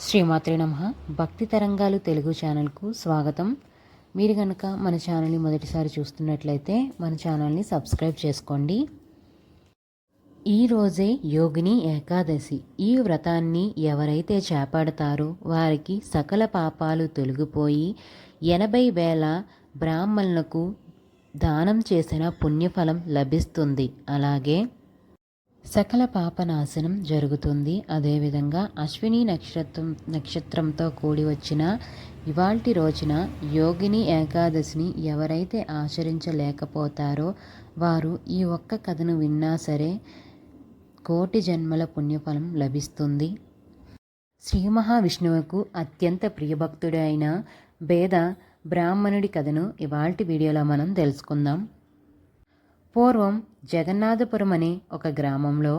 శ్రీమాత్రే నమ. భక్తి తరంగాలు తెలుగు ఛానల్కు స్వాగతం. మీరు కనుక మన ఛానల్ని మొదటిసారి చూస్తున్నట్లయితే మన ఛానల్ని సబ్స్క్రైబ్ చేసుకోండి. ఈరోజే యోగిని ఏకాదశి. ఈ వ్రతాన్ని ఎవరైతే చేపడతారో వారికి సకల పాపాలు తొలగిపోయి ఎనభై వేల బ్రాహ్మణులకు దానం చేసిన పుణ్యఫలం లభిస్తుంది. అలాగే సకల పాపనాశనం జరుగుతుంది. అదేవిధంగా అశ్విని నక్షత్రం నక్షత్రంతో కూడి వచ్చిన ఇవాల్టి రోజున యోగిని ఏకాదశిని ఎవరైతే ఆచరించలేకపోతారో వారు ఈ ఒక్క కథను విన్నా సరే కోటి జన్మల పుణ్యఫలం లభిస్తుంది. శ్రీ మహావిష్ణువుకు అత్యంత ప్రియభక్తుడైన భేద బ్రాహ్మణుడి కథను ఇవాల్టి వీడియోలో మనం తెలుసుకుందాం. పూర్వం జగన్నాథపురం అనే ఒక గ్రామంలో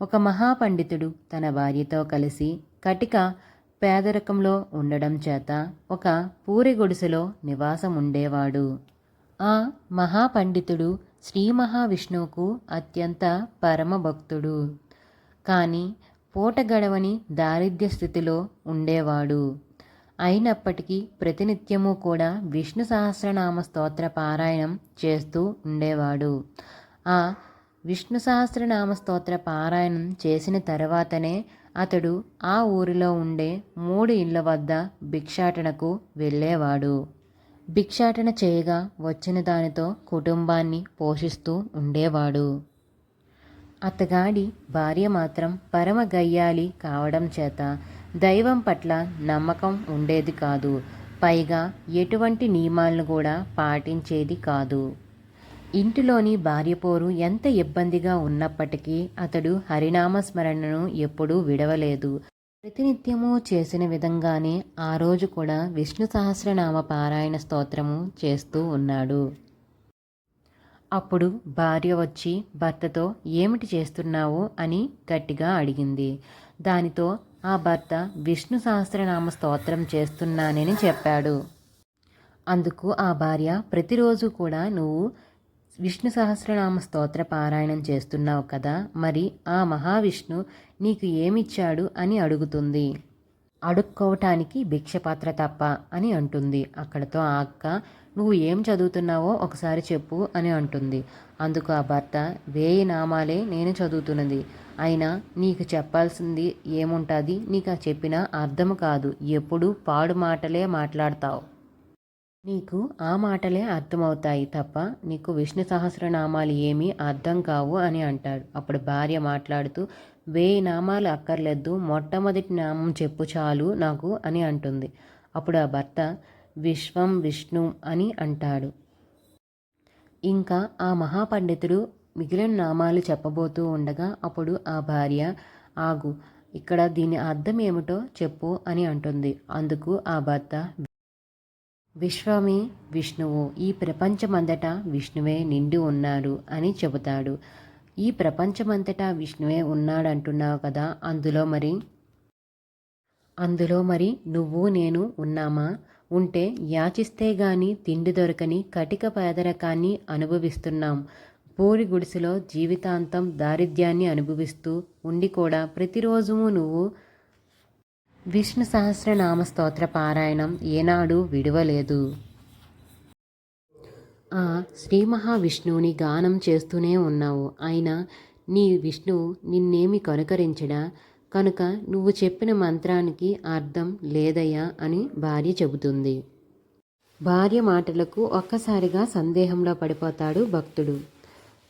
ఒక మహాపండితుడు తన భార్యతో కలిసి కటిక పేదరికంలో ఉండడం చేత ఒక పూరి గుడిసెలో నివాసం ఉండేవాడు. ఆ మహాపండితుడు శ్రీ మహావిష్ణువుకు అత్యంత పరమభక్తుడు కానీ పూట గడవని దారిద్ర్య స్థితిలో ఉండేవాడు. అయినప్పటికీ ప్రతినిత్యము కూడా విష్ణు సహస్రనామ స్తోత్ర పారాయణం చేస్తూ ఉండేవాడు. ఆ విష్ణు సహస్రనామ స్తోత్ర పారాయణం చేసిన తర్వాతనే అతడు ఆ ఊరిలో ఉండే మూడు ఇళ్ళ వద్ద భిక్షాటనకు వెళ్ళేవాడు. భిక్షాటన చేయగా వచ్చిన దానితో కుటుంబాన్ని పోషిస్తూ ఉండేవాడు. అతగాడి భార్య మాత్రం పరమ గయ్యాలి కావడం చేత దైవం పట్ల నమ్మకం ఉండేది కాదు. పైగా ఎటువంటి నియమాలను కూడా పాటించేది కాదు. ఇంటిలోని భార్యపోరు ఎంత ఇబ్బందిగా ఉన్నప్పటికీ అతడు హరినామ స్మరణను ఎప్పుడూ విడవలేదు. ప్రతినిత్యము చేసిన విధంగానే ఆ రోజు కూడా విష్ణు సహస్రనామ పారాయణ స్తోత్రము చేస్తూ ఉన్నాడు. అప్పుడు భార్య వచ్చి భర్తతో ఏమిటి చేస్తున్నావు? అని గట్టిగా అడిగింది. దానితో ఆ భర్త విష్ణు సహస్రనామ స్తోత్రం చేస్తున్నానని చెప్పాడు. అందుకు ఆ భార్య ప్రతిరోజు కూడా నువ్వు విష్ణు సహస్రనామ స్తోత్ర పారాయణం చేస్తున్నావు కదా మరి ఆ మహావిష్ణు నీకు ఏమిచ్చాడు అని అడుగుతుంది. అడుక్కోవటానికి భిక్షపాత్ర తప్ప అని అంటుంది. అక్కడతో ఆ అక్క నువ్వు ఏం చదువుతున్నావో ఒకసారి చెప్పు అని అంటుంది. అందుకు ఆ భర్త వేయి నామాలే నేను చదువుతున్నది. అయినా నీకు చెప్పాల్సింది ఏముంటుంది? నీకు చెప్పినా అర్థం కాదు. ఎప్పుడు పాడు మాటలే మాట్లాడతావు. నీకు ఆ మాటలే అర్థమవుతాయి తప్ప నీకు విష్ణు సహస్రనామాలు ఏమీ అర్థం కావు అని అంటాడు. అప్పుడు భార్య మాట్లాడుతూ వేయి నామాలు అక్కర్లేదు మొట్టమొదటి నామం చెప్పు చాలు నాకు అని అంటుంది. అప్పుడు ఆ భర్త విశ్వం విష్ణు అని అంటాడు. ఇంకా ఆ మహాపండితుడు మిగిలిన నామాలు చెప్పబోతూ ఉండగా అప్పుడు ఆ భార్య ఆగు ఇక్కడ దీని అర్థం ఏమిటో చెప్పు అని అంటుంది. అందుకు ఆ భర్త విశ్వమే విష్ణువు ఈ ప్రపంచమంతటా విష్ణువే నిండి ఉన్నాడు అని చెబుతాడు. ఈ ప్రపంచమంతటా విష్ణువే ఉన్నాడంటున్నావు కదా అందులో మరి? అందులో మరి నువ్వు నేను ఉన్నామా? ఉంటే యాచిస్తే గాని తిండి దొరకని కటిక పేదరకాన్ని అనుభవిస్తున్నాం. పూరి గుడిసెలో జీవితాంతం దారిద్ర్యాన్ని అనుభవిస్తూ ఉండి కూడా ప్రతిరోజు నువ్వు విష్ణు సహస్రనామ స్తోత్ర పారాయణం ఏనాడు విడవలేదు. ఆ శ్రీ మహావిష్ణువుని గానం చేస్తూనే ఉన్నావు. అయినా నీ విష్ణువు నిన్నేమి కనుకరించడా? కనుక నువ్వు చెప్పిన మంత్రానికి అర్థం లేదయ్యా అని భార్య చెబుతుంది. భార్య మాటలకు ఒక్కసారిగా సందేహంలో పడిపోతాడు భక్తుడు.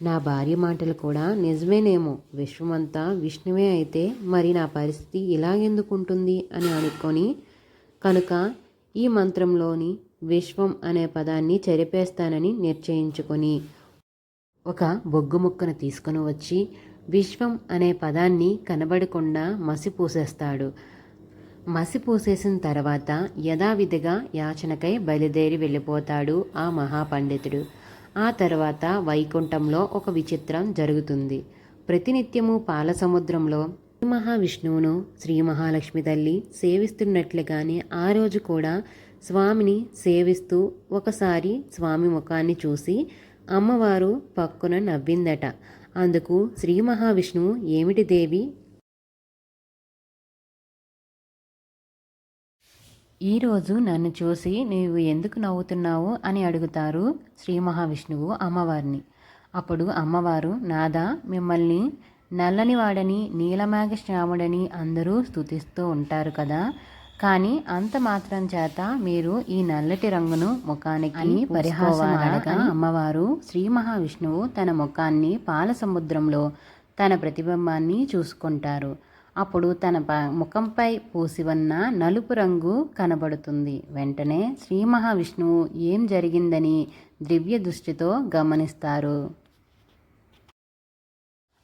నా భార్య మాటలు కూడా నిజమేనేమో. విశ్వమంతా విష్ణువే అయితే మరి నా పరిస్థితి ఇలా ఎందుకుంటుంది అని అనుకొని కనుక ఈ మంత్రంలోని విశ్వం అనే పదాన్ని చెరిపేస్తానని నిశ్చయించుకొని ఒక బొగ్గు ముక్కను తీసుకుని వచ్చి విశ్వం అనే పదాన్ని కనబడకుండా మసి పూసేస్తాడు మసి పూసేసిన తర్వాత యథావిధిగా యాచనకై బయలుదేరి వెళ్ళిపోతాడు ఆ మహాపండితుడు. ఆ తర్వాత వైకుంఠంలో ఒక విచిత్రం జరుగుతుంది. ప్రతినిత్యము పాల సముద్రంలో మహావిష్ణువును శ్రీ మహాలక్ష్మి తల్లి సేవిస్తున్నట్లుగానే ఆ రోజు కూడా స్వామిని సేవిస్తూ ఒకసారి స్వామి ముఖాన్ని చూసి అమ్మవారు పక్కున నవ్విందట. అందుకు శ్రీ మహావిష్ణువు ఏమిటి దేవి? ఈరోజు నన్ను చూసి నీవు ఎందుకు నవ్వుతున్నావు అని అడుగుతారు శ్రీ మహావిష్ణువు అమ్మవారిని. అప్పుడు అమ్మవారు నాదా మిమ్మల్ని నల్లని వాడని నీలమేఘ శ్యాముడని అందరూ స్తుతిస్తూ ఉంటారు కదా. కానీ అంత మాత్రం చేత మీరు ఈ నల్లటి రంగును ముఖానికి పరిహాసం అడగా అమ్మవారు శ్రీ మహావిష్ణువు తన ముఖాన్ని పాల సముద్రంలో తన ప్రతిబింబాన్ని చూసుకుంటారు. అప్పుడు తన ప ముఖంపై పూసి ఉన్న నలుపు రంగు కనబడుతుంది. వెంటనే శ్రీ మహావిష్ణువు ఏం జరిగిందని దివ్య దృష్టితో గమనిస్తారు.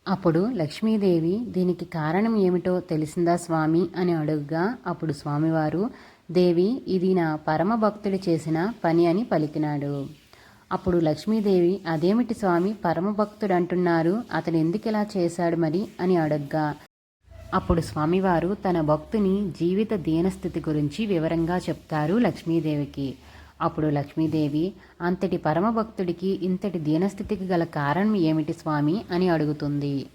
అప్పుడు లక్ష్మీదేవి దీనికి కారణం ఏమిటో తెలిసిందా స్వామి? అని అడుగుగా అప్పుడు స్వామివారు దేవి ఇది నా పరమ భక్తుడు చేసిన పని అని పలికినాడు. అప్పుడు లక్ష్మీదేవి అదేమిటి స్వామి పరమ భక్తుడు అంటున్నారు? అతను ఎందుకు ఇలా చేశాడు మరి? అని అడగ్గా అప్పుడు స్వామివారు తన భక్తుని జీవిత దీనస్థితి గురించి వివరంగా చెప్తారు లక్ష్మీదేవికి. అప్పుడు లక్ష్మీదేవి అంతటి పరమభక్తుడికి ఇంతటి దీనస్థితికి గల కారణం ఏమిటి స్వామి? అని అడుగుతుంది.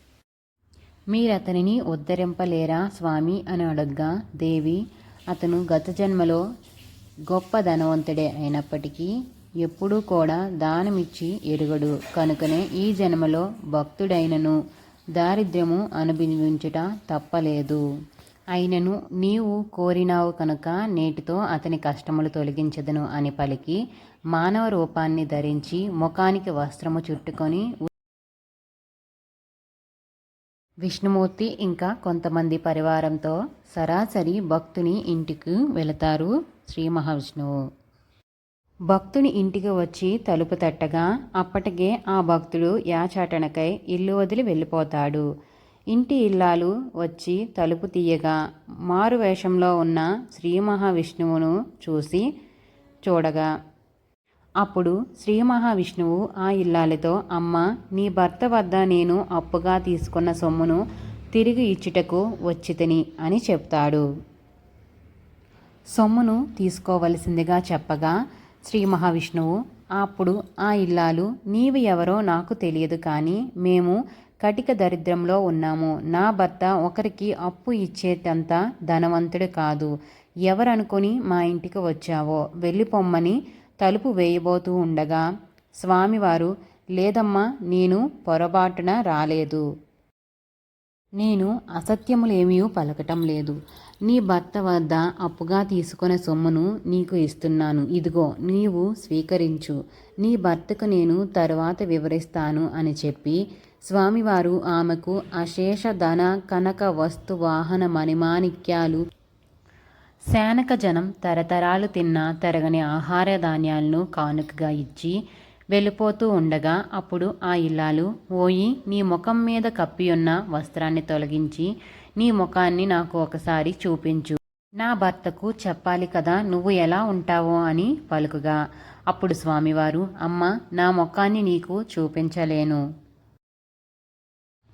మీరతనిని ఉద్ధరింపలేరా స్వామి? అని అడగ్గా దేవి అతను గత జన్మలో గొప్ప ధనవంతుడే అయినప్పటికీ ఎప్పుడూ కూడా దానమిచ్చి ఎరుగడు. కనుకనే ఈ జన్మలో భక్తుడైనను దారిద్ర్యము అనుభవించుట తప్పలేదు. అయినను నీవు కోరినావు కనుక నేటితో అతని కష్టములు తొలగించదును అని పలికి మానవ రూపాన్ని ధరించి ముఖానికి వస్త్రము చుట్టుకొని విష్ణుమూర్తి ఇంకా కొంతమంది పరివారంతో సరాసరి భక్తుని ఇంటికి వెళతారు శ్రీ మహావిష్ణువు. భక్తుని ఇంటికి వచ్చి తలుపు తట్టగా అప్పటికే ఆ భక్తుడు యాచాటనకై ఇల్లు వదిలి వెళ్ళిపోతాడు. ఇంటి ఇల్లాలు వచ్చి తలుపు తీయగా మారు వేషంలో ఉన్న శ్రీ మహావిష్ణువును చూసి చూడగా అప్పుడు శ్రీ మహావిష్ణువు ఆ ఇల్లాలతో అమ్మ నీ భర్త వద్ద నేను అప్పుగా తీసుకున్న సొమ్మును తిరిగి ఇచ్చుటకు వచ్చితిని అని చెప్తాడు. సొమ్మును తీసుకోవలసిందిగా చెప్పగా శ్రీ మహావిష్ణువు అప్పుడు ఆ ఇల్లాలు నీవు ఎవరో నాకు తెలియదు కానీ మేము కటిక దరిద్రంలో ఉన్నాము. నా భర్త ఒకరికి అప్పు ఇచ్చేటంత ధనవంతుడు కాదు. ఎవరనుకొని మా ఇంటికి వచ్చావో వెళ్ళిపోమ్మని తలుపు వేయబోతూ ఉండగా స్వామివారు లేదమ్మా నేను పొరపాటున రాలేదు. నేను అసత్యములేమీ పలకటం లేదు. నీ భర్త వద్ద అప్పుగా తీసుకున్న సొమ్మును నీకు ఇస్తున్నాను. ఇదిగో నీవు స్వీకరించు. నీ భర్తకు నేను తరువాత వివరిస్తాను అని చెప్పి స్వామివారు ఆమెకు అశేష ధన కనక వస్తు వాహన మణిమాణిక్యాలు శానక జనం తరతరాలు తిన్న తరగని ఆహార ధాన్యాలను కానుకగా ఇచ్చి వెళ్ళిపోతూ ఉండగా అప్పుడు ఆ ఇల్లాలు ఓయి నీ ముఖం మీద కప్పియున్న వస్త్రాన్ని తొలగించి నీ ముఖాన్ని నాకు ఒకసారి చూపించు. నా భర్తకు చెప్పాలి కదా నువ్వు ఎలా ఉంటావో అని పలుకుగా. అప్పుడు స్వామివారు అమ్మ నా ముఖాన్ని నీకు చూపించలేను.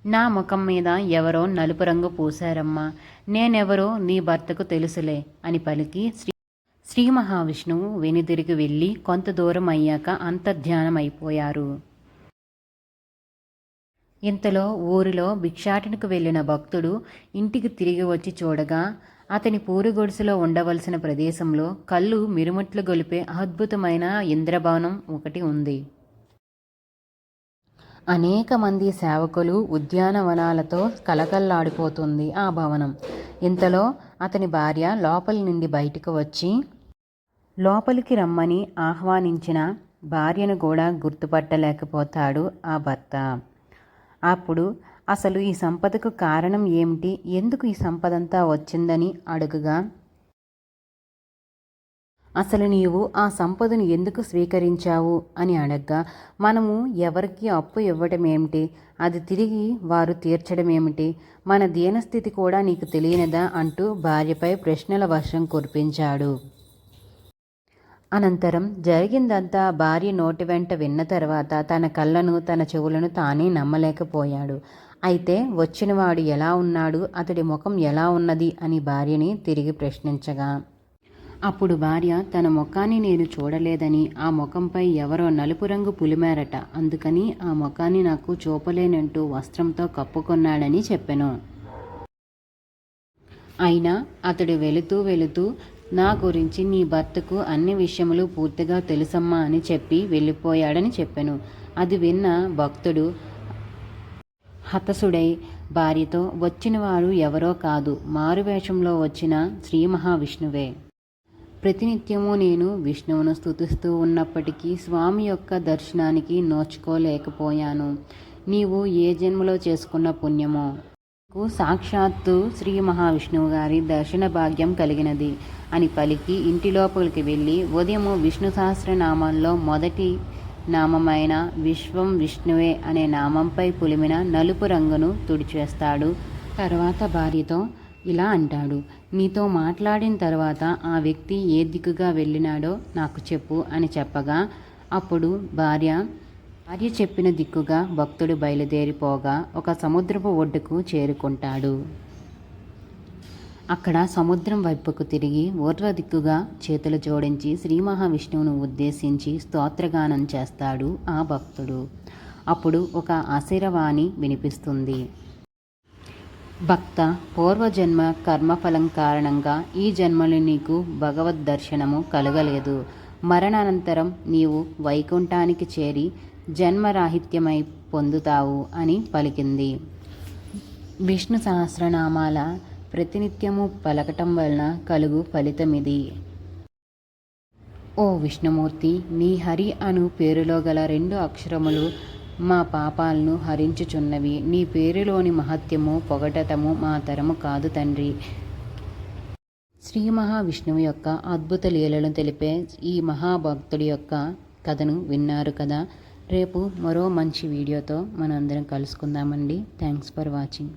నా ముఖం మీద ఎవరో నలుపు రంగు పూశారమ్మా. నేనెవరో నీ భర్తకు తెలుసులే అని పలికి శ్రీ శ్రీ మహావిష్ణువు వెనుదిరిగి వెళ్ళి కొంత దూరం అయ్యాక అంతర్ధ్యానమైపోయారు. ఇంతలో ఊరిలో భిక్షాటనకు వెళ్ళిన భక్తుడు ఇంటికి తిరిగి వచ్చి చూడగా అతని పూరుగొడుసులో ఉండవలసిన ప్రదేశంలో కళ్ళు మిరుముట్లు గొలిపే అద్భుతమైన ఇంద్రభవనం ఒకటి ఉంది. అనేక మంది సేవకులు ఉద్యానవనాలతో కలకల్లాడిపోతుంది ఆ భవనం. ఇంతలో అతని భార్య లోపలి నుండి బయటకు వచ్చి లోపలికి రమ్మని ఆహ్వానించిన భార్యను కూడా గుర్తుపట్టలేకపోతాడు ఆ భర్త. అప్పుడు అసలు ఈ సంపదకు కారణం ఏమిటి? ఎందుకు ఈ సంపదంతా వచ్చిందని అడుగుగా అసలు నీవు ఆ సంపదను ఎందుకు స్వీకరించావు? అని అడగ్గా మనము ఎవరికి అప్పు ఇవ్వటం ఏమిటి? అది తిరిగి వారు తీర్చడం ఏమిటి? మన దీనస్థితి కూడా నీకు తెలియనిదా? అంటూ భార్యపై ప్రశ్నల వర్షం కురిపించాడు. అనంతరం జరిగిందంతా భార్య నోటి వెంట విన్న తర్వాత తన కళ్ళను తన చెవులను తానే నమ్మలేకపోయాడు. అయితే వచ్చినవాడు ఎలా ఉన్నాడు అతడి ముఖం ఎలా ఉన్నది అని భార్యని తిరిగి ప్రశ్నించగా అప్పుడు భార్య తన ముఖాన్ని నేను చూడలేదని ఆ ముఖంపై ఎవరో నలుపు రంగు పులిమారట అందుకని ఆ ముఖాన్ని నాకు చూపలేనంటూ వస్త్రంతో కప్పుకొన్నాడని చెప్పెను. అయినా అతడు వెళుతూ వెళుతూ నా గురించి నీ భర్తకు అన్ని విషయములు పూర్తిగా తెలుసమ్మా అని చెప్పి వెళ్ళిపోయాడని చెప్పాను. అది విన్న భక్తుడు హతసుడై భార్యతో వచ్చినవాడు ఎవరో కాదు మారువేషంలో వచ్చిన శ్రీ మహావిష్ణువే. ప్రతినిత్యము నేను విష్ణువును స్తుతిస్తూ ఉన్నప్పటికీ స్వామి యొక్క దర్శనానికి నోచుకోలేకపోయాను. నీవు ఏ జన్మలో చేసుకున్న పుణ్యమో? సాక్షాత్తు శ్రీ మహావిష్ణువు గారి దర్శన భాగ్యం కలిగినది. అని పలికి ఇంటి లోపలికి వెళ్ళి ఉదయము విష్ణు సహస్రనామంలో మొదటి నామమైన విశ్వం విష్ణువే అనే నామంపై పులిమిన నలుపు రంగును తుడిచేస్తాడు. తర్వాత భార్యతో ఇలా అంటాడు నీతో మాట్లాడిన తర్వాత ఆ వ్యక్తి ఏ దిక్కుగా వెళ్ళినాడో నాకు చెప్పు అని చెప్పగా అప్పుడు భార్య భార్య చెప్పిన దిక్కుగా భక్తుడు బయలుదేరిపోగా ఒక సముద్రపు ఒడ్డుకు చేరుకుంటాడు. అక్కడ సముద్రం వైపుకు తిరిగి ఊర్వదిక్కుగా చేతులు జోడించి శ్రీ మహావిష్ణువును ఉద్దేశించి స్తోత్రగానం చేస్తాడు ఆ భక్తుడు. అప్పుడు ఒక ఆశీర్వాణి వినిపిస్తుంది. భక్త పూర్వజన్మ కర్మఫలం కారణంగా ఈ జన్మలో నీకు భగవద్ దర్శనము కలగలేదు. మరణానంతరం నీవు వైకుంఠానికి చేరి జన్మరాహిత్యమై పొందుతావు అని పలికింది. విష్ణు సహస్రనామాల ప్రతినిత్యము పలకటం వలన కలుగు ఫలితమిది. ఓ విష్ణుమూర్తి నీ హరి అను పేరులో గల రెండు అక్షరములు మా పాపాలను హరించుచున్నవి. నీ పేరులోని మహత్యము పొగటతము మా తరము కాదు తండ్రి. శ్రీ మహావిష్ణువు యొక్క అద్భుత లీలను తెలిపే ఈ మహాభక్తుడి యొక్క కథను విన్నారు కదా. రేపు మరో మంచి వీడియోతో మనందరం కలుసుకుందామండి. Thanks for watching.